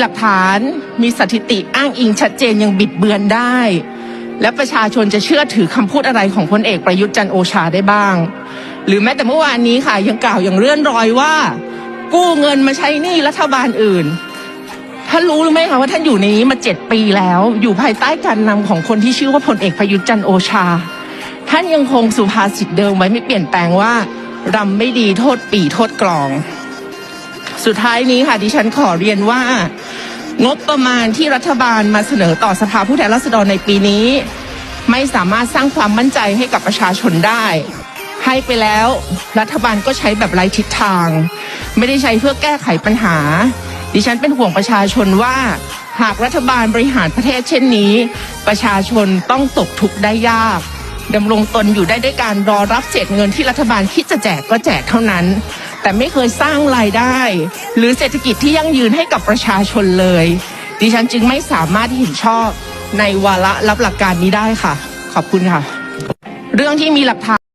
หลักฐานมีสถิติอ้างอิงชัดเจนยังบิดเบือนได้ และประชาชนจะเชื่อถือคำพูดอะไรของพลเอกประยุทธ์จันโอชาได้บ้าง หรือแม้แต่เมื่อวานนี้ค่ะยังกล่าวอย่างเลื่อนรอยว่า กู้เงินมาใช้หนี้รัฐบาลอื่นท่านรู้หรือไม่คะว่าท่านอยู่ในนี้มาเจ็ดปีแล้ว อยู่ภายใต้การนำของคนที่ชื่อว่าพลเอกประยุทธ์จันโอชา ท่านยังคงสุภาษิตเดิมไว้ไม่เปลี่ยนแปลงว่ารำไม่ดีโทษปีโทษกลอง สุดท้ายนี้ค่ะดิฉันขอเรียนว่างบประมาณที่รัฐบาลมาเสนอต่อสภาผู้แทนราษฎรในปีนี้ ไม่สามารถสร้างความมั่นใจให้กับประชาชนได้ ให้ไปแล้วรัฐบาลก็ใช้แบบไร้ทิศทาง ไม่ได้ใช้เพื่อแก้ไขปัญหา ดิฉันเป็นห่วงประชาชนว่า หากรัฐบาลบริหารประเทศเช่นนี้ ประชาชนต้องตกทุกข์ได้ยากดำรงตนอยู่ได้ด้วยการรอรับเศษเงินที่รัฐบาลคิดจะแจกก็แจกเท่านั้น แต่ไม่เคยสร้างรายได้ หรือเศรษฐกิจที่ยั่งยืนให้กับประชาชนเลย ดิฉันจึงไม่สามารถเห็นชอบในวาระรับหลักการนี้ได้ค่ะ ขอบคุณค่ะ เรื่องที่มีหลักฐาน